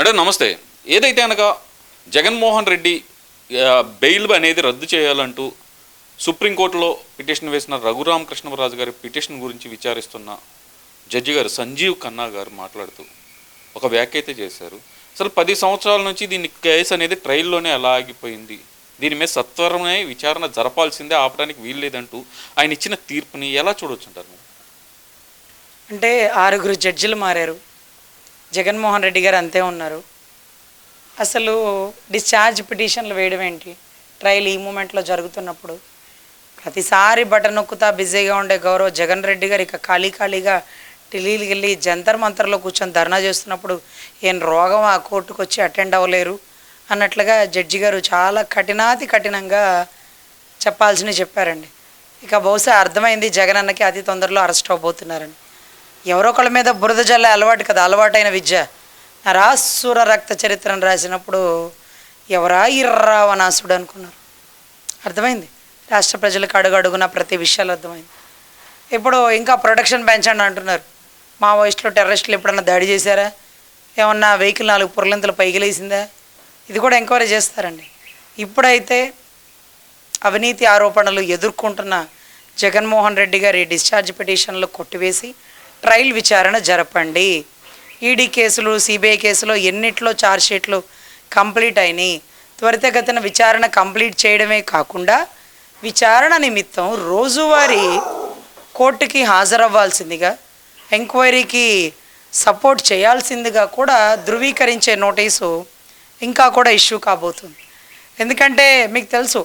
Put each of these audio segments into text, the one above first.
Madam నమస్తే. ఏదైతే అనగా జగన్మోహన్ రెడ్డి బెయిల్ అనేది రద్దు చేయాలంటూ సుప్రీంకోర్టులో పిటిషన్ వేసిన రఘురామ కృష్ణరాజు గారి పిటిషన్ గురించి విచారిస్తున్న జడ్జి గారు సంజీవ్ ఖన్నా గారు మాట్లాడుతూ ఒక వ్యాఖ్య అయితే చేశారు. అసలు పది సంవత్సరాల నుంచి దీని కేసు అనేది ట్రయల్లోనే అలా ఆగిపోయింది. దీని మీద సత్వరమే విచారణ జరపాల్సిందే ఆపడానికి వీల్లేదంటూ ఆయన ఇచ్చిన తీర్పుని ఎలా చూడొచ్చు అంటారు అంటే ఆరుగురు జడ్జిలు మారారు. జగన్మోహన్ రెడ్డి గారు అంతే ఉన్నారు. అసలు డిశ్చార్జ్ పిటిషన్లు వేయడం ఏంటి? ట్రయల్ ఈ మూమెంట్లో జరుగుతున్నప్పుడు ప్రతిసారి బటన్ నొక్కుతా బిజీగా ఉండే గౌరవ్ జగన్ రెడ్డి గారు ఇక ఖాళీ ఖాళీగా ఢిల్లీకి వెళ్ళి జంతర్ మంతర్లో కూర్చొని ధర్నా చేస్తున్నప్పుడు ఏం రోగం ఆ కోర్టుకు వచ్చి అటెండ్ అవ్వలేరు? అన్నట్లుగా జడ్జి గారు చాలా కఠినాతి కఠినంగా చెప్పాల్సినవి చెప్పారండి. ఇక బహుశా అర్థమైంది జగన్ అన్నకి అతి తొందరలో అరెస్ట్ అవ్వబోతున్నారని. ఎవరో ఒకళ్ళ మీద బురద జల్లే అలవాటు కదా అలవాటైన విద్య. నరాసుర రక్త చరిత్రను రాసినప్పుడు ఎవరా ఈ అనుకున్నారు. అర్థమైంది? రాష్ట్ర ప్రజలకు అడుగు అడుగున ప్రతి విషయాలు అర్థమైంది. ఇప్పుడు ఇంకా ప్రొడక్షన్ పెంచండి అంటున్నారు. మావోయిస్టులు టెర్రరిస్టులు ఎప్పుడన్నా దాడి చేశారా? ఏమన్నా వెహికల్ నాలుగు పురలింతలు పైకిలేసిందా? ఇది కూడా ఎంక్వైరీ చేస్తారండి. ఇప్పుడైతే అవినీతి ఆరోపణలు ఎదుర్కొంటున్న జగన్మోహన్ రెడ్డి గారి డిశ్చార్జ్ పిటిషన్లు కొట్టివేసి ట్రయల్ విచారణ జరపండి. ఈడీ కేసులు సిబిఐ కేసులో ఎన్నిట్లో ఛార్జ్షీట్లు కంప్లీట్ అయినాయి. త్వరితగతిన విచారణ కంప్లీట్ చేయడమే కాకుండా విచారణ నిమిత్తం రోజువారీ కోర్టుకి హాజరవ్వాల్సిందిగా ఎంక్వైరీకి సపోర్ట్ చేయాల్సిందిగా కూడా ధృవీకరించే నోటీసు ఇంకా కూడా ఇష్యూ కాబోతుంది. ఎందుకంటే మీకు తెలుసు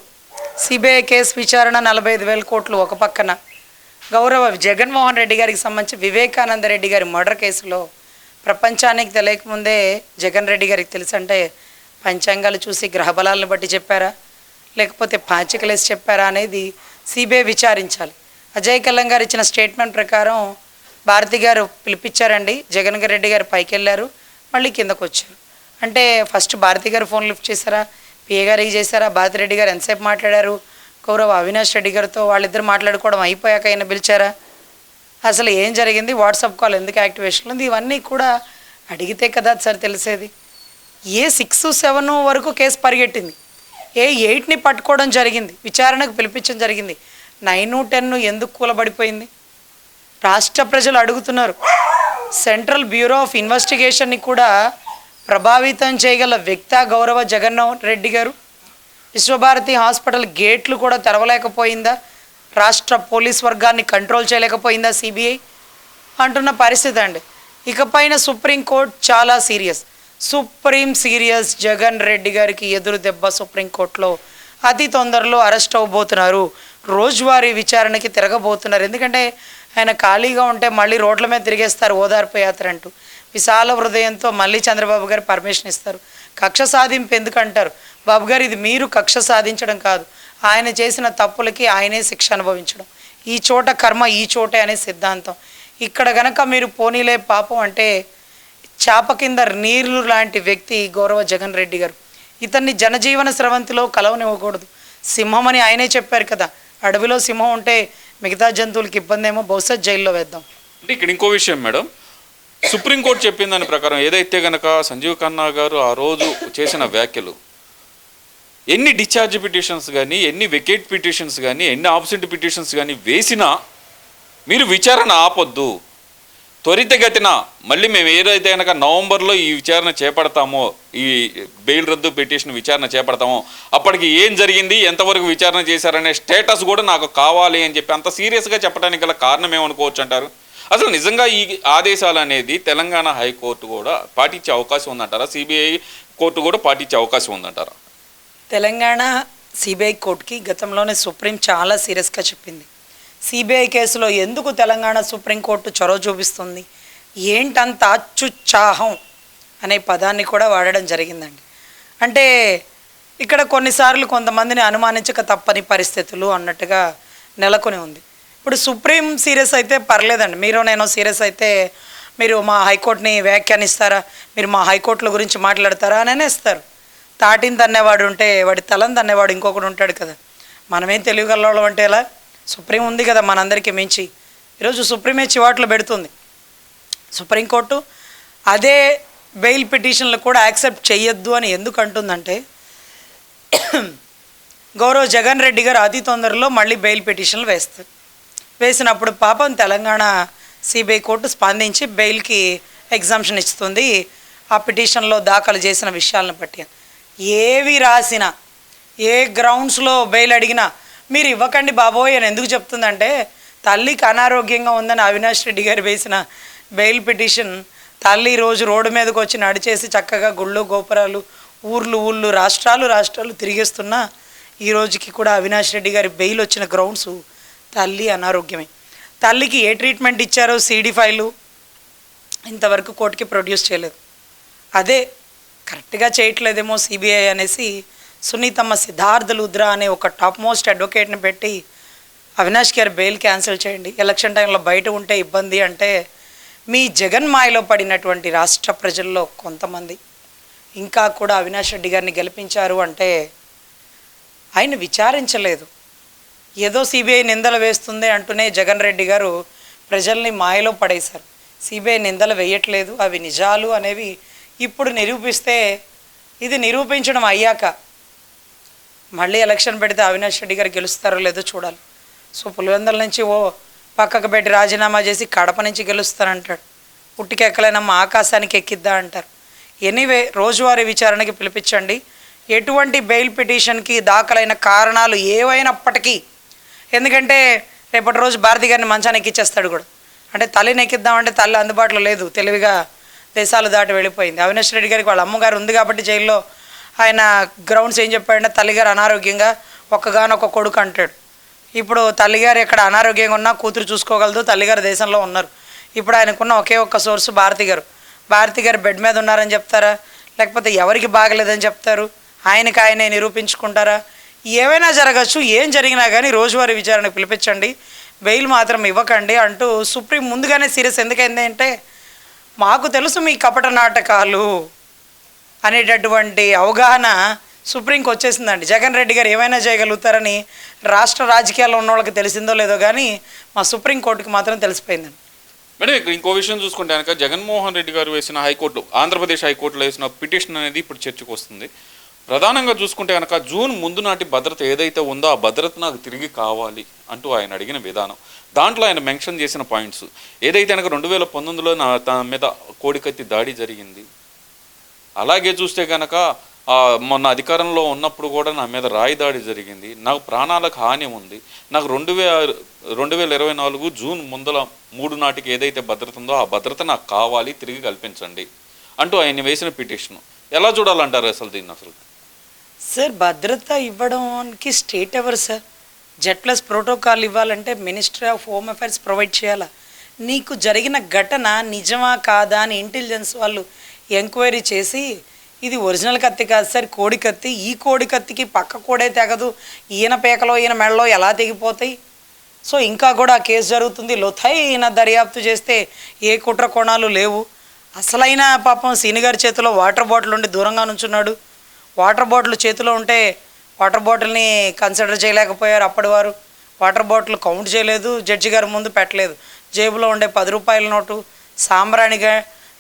సిబిఐ కేసు విచారణ నలభై ఐదు వేల కోట్లు ఒక పక్కన. గౌరవ జగన్మోహన్ రెడ్డి గారికి సంబంధించి వివేకానంద రెడ్డి గారి మర్డర్ కేసులో ప్రపంచానికి తెలియకముందే జగన్ రెడ్డి గారికి తెలుసంటే పంచాంగాలు చూసి గ్రహబలాలను బట్టి చెప్పారా? లేకపోతే పాచికలేసి చెప్పారా అనేది సిబిఐ విచారించాలి. అజయ్ కల్లం గారు ఇచ్చిన స్టేట్మెంట్ ప్రకారం భారతి గారు పిలిపించారండి. జగన్ రెడ్డి గారు పైకి వెళ్ళారు మళ్ళీ కిందకు వచ్చారు. అంటే ఫస్ట్ భారతి గారు ఫోన్ లిఫ్ట్ చేశారా? పిఏ గారికి చేశారా? భారతి రెడ్డి గారు ఎంతసేపు మాట్లాడారు? గౌరవ అవినాష్ రెడ్డి గారితో వాళ్ళిద్దరు మాట్లాడుకోవడం అయిపోయాక ఆయన పిలిచారా? అసలు ఏం జరిగింది? వాట్సాప్ కాల్ ఎందుకు యాక్టివేషన్ ఉంది? ఇవన్నీ కూడా అడిగితే కదా సార్ తెలిసేది. ఏ సిక్స్ సెవెన్ వరకు కేసు పరిగెట్టింది. ఏ ఎయిట్ని పట్టుకోవడం జరిగింది. విచారణకు పిలిపించడం జరిగింది. నైన్ టెన్ ఎందుకు కూలబడిపోయింది? రాష్ట్ర ప్రజలు అడుగుతున్నారు. సెంట్రల్ బ్యూరో ఆఫ్ ఇన్వెస్టిగేషన్ని కూడా ప్రభావితం చేయగల వ్యక్త గౌరవ జగన్మోహన్ రెడ్డి గారు. విశ్వభారతి హాస్పిటల్ గేట్లు కూడా తెరవలేకపోయిందా? రాష్ట్ర పోలీస్ వర్గాన్ని కంట్రోల్ చేయలేకపోయిందా సిబిఐ? అంటున్న పరిస్థితి అండి. ఇకపైన సుప్రీంకోర్టు చాలా serious. Supreme serious Jagan Reddy గారికి ఎదురు దెబ్బ సుప్రీంకోర్టులో. అతి తొందరలో అరెస్ట్ అవ్వబోతున్నారు రోజువారీ విచారణకి తిరగబోతున్నారు. ఎందుకంటే ఆయన ఖాళీగా ఉంటే మళ్ళీ రోడ్ల మీద తిరిగేస్తారు ఓదార్పు యాత్ర అంటూ. విశాల హృదయంతో మళ్ళీ చంద్రబాబు గారు పర్మిషన్ ఇస్తారు. కక్ష సాధింపు ఎందుకంటారు? బాబు గారు ఇది మీరు కక్ష సాధించడం కాదు. ఆయన చేసిన తప్పులకి ఆయనే శిక్ష అనుభవించడం. ఈ చోట కర్మ ఈ చోటే అనే సిద్ధాంతం. ఇక్కడ గనక మీరు పోనీలే పాపం అంటే చేప కింద నీరు లాంటి వ్యక్తి గౌరవ జగన్ రెడ్డి గారు. ఇతన్ని జనజీవన స్రవంతిలో కలవనివ్వకూడదు. సింహం అని ఆయనే చెప్పారు కదా. అడవిలో సింహం ఉంటే మిగతా జంతువులకి ఇబ్బంది ఏమో బహుశా జైల్లో వేద్దాం. అంటే ఇక్కడ ఇంకో విషయం మేడం. సుప్రీంకోర్టు చెప్పిన దాని ప్రకారం ఏదైతే గనక సంజీవ్ ఖన్నా గారు ఆ రోజు చేసిన వ్యాఖ్యలు ఎన్ని డిశ్చార్జ్ పిటిషన్స్ కానీ ఎన్ని వెకేట్ పిటిషన్స్ కానీ ఎన్ని ఆబ్సెంట్ పిటిషన్స్ కానీ వేసినా మీరు విచారణ ఆపొద్దు. త్వరితగతిన మళ్ళీ మేము ఏదైతే కనుక నవంబర్లో ఈ విచారణ చేపడతామో ఈ బెయిల్ రద్దు పిటిషన్ విచారణ చేపడతామో అప్పటికి ఏం జరిగింది ఎంతవరకు విచారణ చేశారనే స్టేటస్ కూడా నాకు కావాలి అని చెప్పి అంత సీరియస్గా చెప్పడానికి గల కారణం ఏమనుకోవచ్చు అంటారు అసలు నిజంగా ఈ ఆదేశాలు అనేది తెలంగాణ హైకోర్టు కూడా పాటించే అవకాశం ఉందంటారా? సిబిఐ కోర్టు కూడా పాటించే అవకాశం ఉందంటారా? తెలంగాణ సిబిఐ కోర్టుకి గతంలోనే సుప్రీం చాలా సీరియస్గా చెప్పింది. సిబిఐ కేసులో ఎందుకు తెలంగాణ సుప్రీంకోర్టు చొరవ చూపిస్తుంది? ఏంటంత అత్యుత్సాహం అనే పదాన్ని కూడా వాడడం జరిగిందండి. అంటే ఇక్కడ కొన్నిసార్లు కొంతమందిని అనుమానించక తప్పని పరిస్థితులు అన్నట్టుగా నెలకొని ఉంది. ఇప్పుడు సుప్రీం సీరియస్ అయితే పర్లేదండి. మీరు నేను సీరియస్ అయితే మీరు మా హైకోర్టుని వ్యాఖ్యానిస్తారా? మీరు మా హైకోర్టుల గురించి మాట్లాడతారా? అని అనేస్తారు. తాటిని తన్నేవాడు ఉంటే వాడి తలని తన్నేవాడు ఇంకొకడు ఉంటాడు కదా. మనమేం తెలియగలవాళ్ళం అంటే ఎలా? సుప్రీం ఉంది కదా మనందరికీ మించి. ఈరోజు సుప్రీమే చివాట్లు పెడుతుంది. సుప్రీంకోర్టు అదే బెయిల్ పిటిషన్లు కూడా యాక్సెప్ట్ చేయొద్దు అని ఎందుకు అంటుందంటే గౌరవ్ జగన్ రెడ్డి గారు అతి తొందరలో మళ్ళీ బెయిల్ పిటిషన్లు వేస్తారు. వేసినప్పుడు పాపం తెలంగాణ సిబిఐ కోర్టు స్పందించి బెయిల్కి ఎగ్జామ్షన్ ఇస్తుంది. ఆ పిటిషన్లో దాఖలు చేసిన విషయాలను బట్టి. ఏవి రాసినా ఏ గ్రౌండ్స్లో బెయిల్ అడిగినా మీరు ఇవ్వకండి బాబోయ్ అని ఎందుకు చెప్తుందంటే తల్లికి అనారోగ్యంగా ఉందని అవినాష్ రెడ్డి గారు వేసిన బెయిల్ పిటిషన్ తల్లి రోజు రోడ్డు మీదకి వచ్చి నడిచేసి చక్కగా గుళ్ళు గోపురాలు ఊర్లు ఊళ్ళు రాష్ట్రాలు రాష్ట్రాలు తిరిగేస్తున్నా ఈ రోజుకి కూడా అవినాష్ రెడ్డి గారి బెయిల్ వచ్చిన గ్రౌండ్స్ తల్లి అనారోగ్యమే. తల్లికి ఏ ట్రీట్మెంట్ ఇచ్చారో సీడీ ఫైలు ఇంతవరకు కోర్టుకి ప్రొడ్యూస్ చేయలేదు. అదే కరెక్ట్గా చేయట్లేదేమో సిబిఐ అనేసి సునీతమ్మ సిద్ధార్థ లుద్రా అనే ఒక టాప్ మోస్ట్ అడ్వకేట్ని పెట్టి అవినాష్ గారి బెయిల్ క్యాన్సిల్ చేయండి. ఎలక్షన్ టైంలో బయట ఉంటే ఇబ్బంది అంటే మీ జగన్ మాయలో పడినటువంటి రాష్ట్ర ప్రజల్లో కొంతమంది. ఇంకా కూడా అవినాష్ రెడ్డి గారిని గెలిపించారు అంటే ఆయన విచారించలేదు. ఏదో సిబిఐ నిందలు వేస్తుంది అంటూనే జగన్ రెడ్డి గారు ప్రజల్ని మాయలో పడేశారు. సిబిఐ నిందలు వేయట్లేదు అవి నిజాలు అనేవి ఇప్పుడు నిరూపిస్తే ఇది నిరూపించడం అయ్యాక మళ్ళీ ఎలక్షన్ పెడితే అవినాష్ రెడ్డి గారు గెలుస్తారో లేదో చూడాలి. సో పులివెందుల నుంచి ఓ పక్కకు పెట్టి రాజీనామా చేసి కడప నుంచి గెలుస్తానంటాడు పుట్టికెక్కలేనమ్మ ఆకాశానికి ఎక్కిద్దా అంటారు. ఎనీవే రోజువారీ విచారణకి పిలిపించండి. ఎటువంటి బెయిల్ పిటిషన్కి దాఖలైన కారణాలు ఏవైనప్పటికీ ఎందుకంటే రేపటి రోజు భారతి గారిని మంచాన్ని ఎక్కిచ్చేస్తాడు కూడా. అంటే తల్లిని ఎక్కిద్దామంటే తల్లి అందుబాటులో లేదు తెలివిగా దేశాలు దాటి వెళ్ళిపోయింది. అవినాష్ రెడ్డి గారికి వాళ్ళ అమ్మగారు ఉంది కాబట్టి జైల్లో ఆయన గ్రౌండ్స్ ఏం చెప్పాడంటే తల్లిగారు అనారోగ్యంగా ఒక్కగానొక్క కొడుకు అంటాడు. ఇప్పుడు తల్లిగారు ఎక్కడ అనారోగ్యంగా ఉన్నా కూతురు చూసుకోగలదు తల్లిగారు దేశంలో ఉన్నారు. ఇప్పుడు ఆయనకున్న ఒకే ఒక్క సోర్సు భారతి గారు. భారతి గారు బెడ్ మీద ఉన్నారని చెప్తారా? లేకపోతే ఎవరికి బాగలేదని చెప్తారు? ఆయనకి ఆయనే నిరూపించుకుంటారా? ఏవైనా జరగచ్చు ఏం జరిగినా కానీ రోజువారీ విచారణకు పిలిపించండి. బెయిల్ మాత్రం ఇవ్వకండి అంటూ సుప్రీం ముందుగానే సీరియస్ ఎందుకైంది అంటే మాకు తెలుసు మీ కపట నాటకాలు అనేటటువంటి అవగాహన సుప్రీంకి వచ్చేసిందండి. జగన్ రెడ్డి గారు ఏమైనా చేయగలుగుతారని రాష్ట్ర రాజకీయాల్లో ఉన్న వాళ్ళకి తెలిసిందో లేదో కానీ మా సుప్రీంకోర్టుకి మాత్రం తెలిసిపోయిందండి. మేడం ఇక్కడ ఇంకో విషయం చూసుకుంటే కనుక జగన్మోహన్ రెడ్డి గారు వేసిన హైకోర్టు ఆంధ్రప్రదేశ్ హైకోర్టులో వేసిన పిటిషన్ అనేది ఇప్పుడు చర్చకు వస్తుంది. ప్రధానంగా చూసుకుంటే కనుక జూన్ ముందు నాటి భద్రత ఏదైతే ఉందో ఆ భద్రత నాకు తిరిగి కావాలి అంటూ ఆయన అడిగిన విధానం. దాంట్లో ఆయన మెన్షన్ చేసిన పాయింట్స్. ఏదైతే కనుక రెండు వేల పంతొమ్మిదిలో నా తన మీద కోడికత్తి దాడి జరిగింది అలాగే చూస్తే కనుక మొన్న అధికారంలో ఉన్నప్పుడు కూడా నా మీద రాయి దాడి జరిగింది. నాకు ప్రాణాలకు హాని ఉంది. నాకు రెండు వే రెండు వేల ఇరవై నాలుగు జూన్ ముందల మూడు నాటికి ఏదైతే భద్రత ఉందో ఆ భద్రత నాకు కావాలి తిరిగి కల్పించండి అంటూ ఆయన వేసిన పిటిషన్. ఎలా చూడాలంటారు అసలు దీన్ని అసలు? సార్ భద్రత ఇవ్వడానికి స్టేట్ ఎవరు సార్? జెడ్ ప్లస్ ప్రోటోకాల్ ఇవ్వాలంటే ministry of home affairs provide చేయాలా? నీకు జరిగిన ఘటన నిజమా కాదా అని ఇంటెలిజెన్స్ వాళ్ళు ఎంక్వైరీ చేసి ఇది ఒరిజినల్ కత్తి కాదు సార్ కోడి కత్తి. ఈ కోడి కత్తికి పక్క కోడే తెగదు. ఈయన పేకలో ఈయన మెడలో ఎలా తెగిపోతాయి? సో ఇంకా కూడా కేసు జరుగుతుంది. లోతైన దర్యాప్తు చేస్తే ఏ కుట్ర కోణాలు లేవు. అసలైన పాపం సీని గారి చేతిలో వాటర్ బాటిల్ ఉండి దూరంగా నుంచున్నాడు. వాటర్ బాటిల్ చేతిలో ఉంటే వాటర్ బాటిల్ని కన్సిడర్ చేయలేకపోయారు అప్పటి వారు. వాటర్ బాటిల్ కౌంట్ చేయలేదు. జడ్జి గారి ముందు పెట్టలేదు. జేబులో ఉండే పది రూపాయల నోటు సాంబ్రాణిగా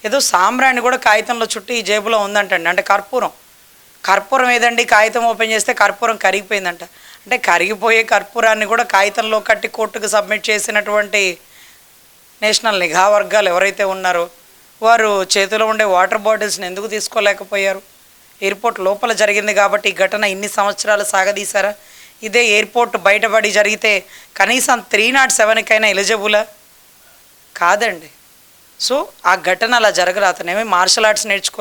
ఏదో సాంబ్రాణి కూడా కాగితంలో చుట్టి ఈ జేబులో ఉందంటండి. అంటే కర్పూరం. కర్పూరం ఏదండి? కాగితం ఓపెన్ చేస్తే కర్పూరం కరిగిపోయిందంట. అంటే కరిగిపోయే కర్పూరాన్ని కూడా కాగితంలో కట్టి కోర్టుకు సబ్మిట్ చేసినటువంటి నేషనల్ నిఘా వర్గాలు ఎవరైతే ఉన్నారో వారు చేతిలో ఉండే వాటర్ బాటిల్స్ని ఎందుకు తీసుకోలేకపోయారు? ఎయిర్పోర్ట్ లోపల జరిగింది కాబట్టి ఈ ఘటన ఇన్ని సంవత్సరాలు సాగదీశారా? ఇదే ఎయిర్పోర్ట్ బయటపడి జరిగితే కనీసం త్రీ నాట్ సెవెన్కైనా ఎలిజిబులా? కాదండి. సో ఆ ఘటన అలా జరగదు అతనేమి మార్షల్ ఆర్ట్స్ నేర్చుకో